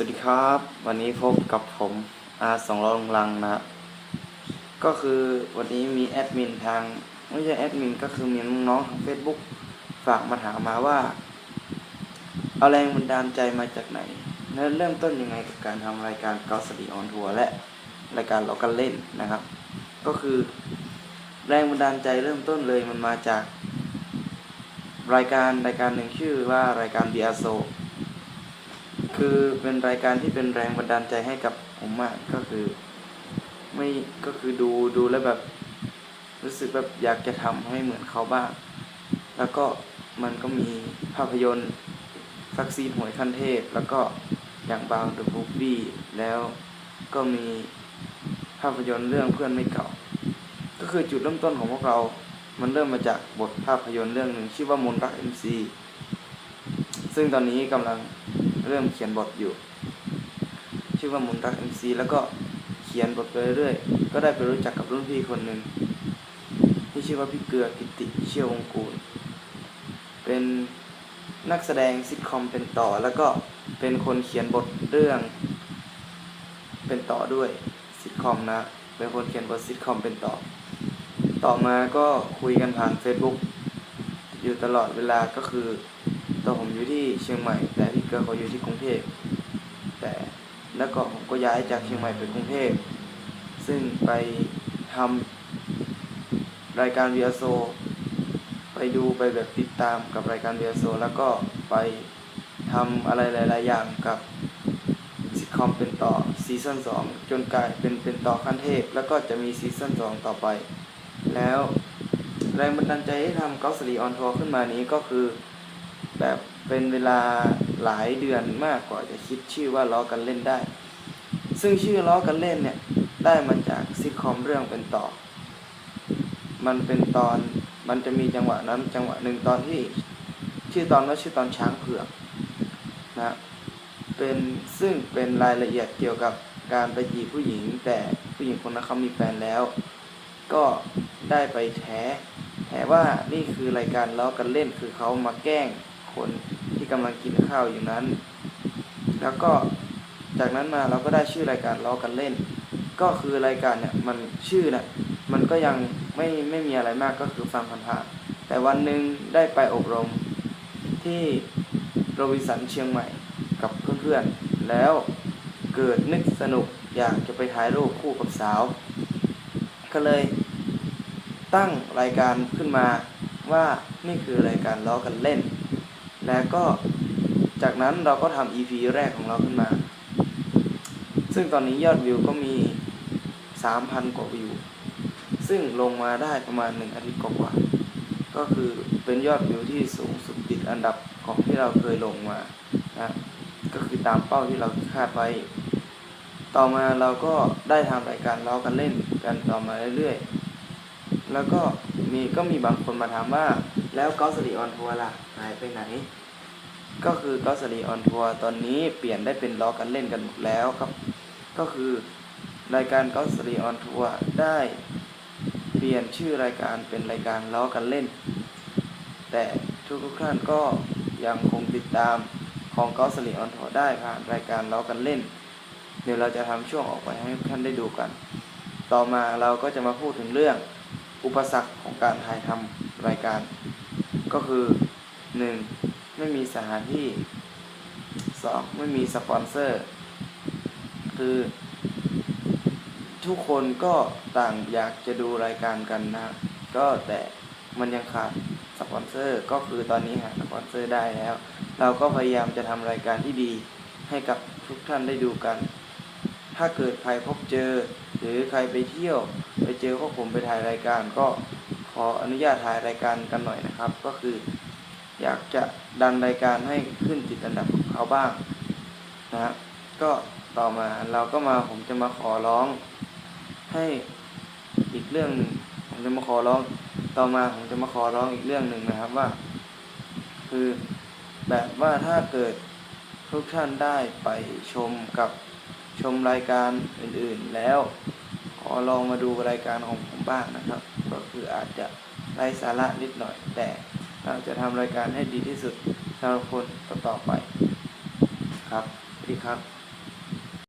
วัสดีครับ วันนี้พบกับผมอาสองร้อยลงลังนะครับก็คือวันนี้มีแอดมินทางไม่ใช่แอดมินก็คือมีน้องๆทาง Facebook ฝากมาถามมาว่า เอาแรงบันดาลใจมาจากไหนและเริ่มต้นยังไงกับการทำรายการกอสดีออนทัวร์และรายการเรากันเล่นนะครับ ก็คือ แรงบันดาลใจเริ่มต้นเลยมันมาจาก รายการรายการหนึ่งชื่อว่ารายการเบียโซ คือเป็นรายการที่เป็นแรงบันดาลใจให้กับผมมากก็คือ ไม่ก็คือดูดูแล้วแบบ รู้สึกแบบอยากจะทำให้เหมือนเขาบ้าง แล้วก็มันก็มีภาพยนตร์ซักซีนหวยขั้นเทพ แล้วก็อย่างบางเดอะบุ๊กบี้แล้วก็มีภาพยนตร์เรื่องเพื่อนไม่เก่า ก็คือจุดเริ่มต้นของพวกเรา มันเริ่มมาจากบทภาพยนตร์เรื่องหนึ่งชื่อว่ามนรักเอ็มซีซึ่งตอนนี้กำลัง เริ่มเขียนบทอยู่ ชื่อว่ามุนรักเอ็มซีแล้วก็เขียนบทไปเรื่อยๆก็ได้ไปรู้จักกับรุ่นพี่คนหนึ่งที่ชื่อว่าพี่เกลือกิติเชี่ยววงกูล เป็นนักแสดงซิทคอมเป็นต่อแล้วก็เป็นคนเขียนบทเรื่อง เป็นต่อด้วยซิทคอมนะเป็นคนเขียนบทซิทคอมเป็นต่อ ต่อมาก็คุยกันผ่าน Facebook อยู่ตลอดเวลาก็คือตัวผมอยู่ที่เชียงใหม่ แต่ กอร์เขาอยู่ที่กรุงเทพแต่แล้วก็ผมก็ย้ายจากเชียงใหม่ไปกรุงเทพซึ่งไปทำรายการวีโซ ไปดูไปแบบติดตามกับรายการวีโซ แล้วก็ไปทำอะไรหลาย ๆ อย่างกับซิทคอมเป็นต่อซีซั่น2จนกลายเป็นเป็นต่อขั้นเทพ แล้วก็จะมีซีซั่น2ต่อไป แล้วแรงบันดาลใจให้ทำเกาสลีออนทัวร์ขึ้นมานี้ก็คือแบบเป็นเวลา หลายเดือนมากกว่าจะคิดชื่อว่าล้อกันเล่นได้ ซึ่งชื่อล้อกันเล่นเนี่ย ได้มาจากซิทคอมเรื่องเป็นต่อ มันเป็นตอนมันจะมีจังหวะนั้นจังหวะหนึ่งตอนที่ชื่อตอนว่าชื่อตอนช้างเผือกนะเป็นซึ่งเป็นรายละเอียดเกี่ยวกับการไปจีบผู้หญิง แต่ผู้หญิงคนนั้นเขามีแฟนแล้ว ก็ได้ไปแถแถว่านี่คือรายการล้อกันเล่นคือเขามาแกล้งคน กำลังกินข้าวอยู่นั้น แล้วก็จากนั้นมาเราก็ได้ชื่อรายการล้อกันเล่น ก็คือรายการเนี่ยมันชื่อเนี่ยมันก็ยังไม่ไม่มีอะไรมากก็คือฟังผ่านๆแต่วันหนึ่งได้ไปอบรมที่โรบินสันเชียงใหม่กับเพื่อนๆ แล้วเกิดนึกสนุกอยากจะไปถ่ายรูปคู่กับสาว ก็เลยตั้งรายการขึ้นมาว่านี่คือรายการล้อกันเล่น แล้วก็จากนั้นเราก็ทำ EP แรกของเราขึ้นมา ซึ่งตอนนี้ยอดวิวก็มี 3,000 กว่าวิว ซึ่งลงมาได้ประมาณ 1 อาทิตย์กว่าก็คือเป็นยอดวิวที่สูงสุดติดอันดับของที่เราเคยลงมานะก็คือตามเป้าที่เราคาดไว้ ต่อมาเราก็ได้ทำรายการเล้อกันเล่นกันต่อมาเรื่อยๆ แล้วก็มีก็มีบางคนมาถามว่าแล้วกอสลีออนทัวร์ล่ะ หายไปไหน ก็คือกอสลีออนทัวร์ตอนนี้เปลี่ยนได้เป็นล้อกันเล่นกันหมดแล้วครับ ก็คือรายการกอสลีออนทัวร์ได้เปลี่ยนชื่อรายการเป็นรายการล้อกันเล่น แต่ทุกทุกๆท่านก็ยังคงติดตามของกอสลีออนทัวร์ได้ผ่านรายการล้อกันเล่น เดี๋ยวเราจะทำช่วงออกไปให้ท่านได้ดูกัน ต่อมาเราก็จะมาพูดถึงเรื่องอุปสรรคของการถ่ายทำรายการ ก็คือ 1. ไม่มีสถานที่ 2. ไม่มีสปอนเซอร์ คือ ทุกคนก็ต่างอยากจะดูรายการกันนะ ก็แต่มันยังขาดสปอนเซอร์ ก็คือตอนนี้หาสปอนเซอร์ได้แล้ว เราก็พยายามจะทำรายการที่ดีให้กับทุกท่านได้ดูกัน ถ้าเกิดใครพบเจอ หรือใครไปเที่ยว ไปเจอพวกผมไปถ่ายรายการก็ขออนุญาตถ่ายรายการกันหน่อยนะครับ ก็คือ อยากจะดันรายการให้ขึ้นติดอันดับของเขาบ้างนะ ก็ต่อมาเราก็มาผมจะมาขอร้อง ให้อีกเรื่องหนึ่งผมจะมาขอร้อง ต่อมาผมจะมาขอร้องอีกเรื่องหนึ่งนะครับว่า คือแบบว่าถ้าเกิดทุกท่านได้ไปชมกับชมรายการอื่นๆแล้ว ขอลองมาดูรายการของผมบ้างนะครับ ก็คืออาจจะไร้สาระนิดหน่อยแต่ จะทำรายการให้ดีที่สุดสำหรับคนต่อๆไปครับสวัสดีครับ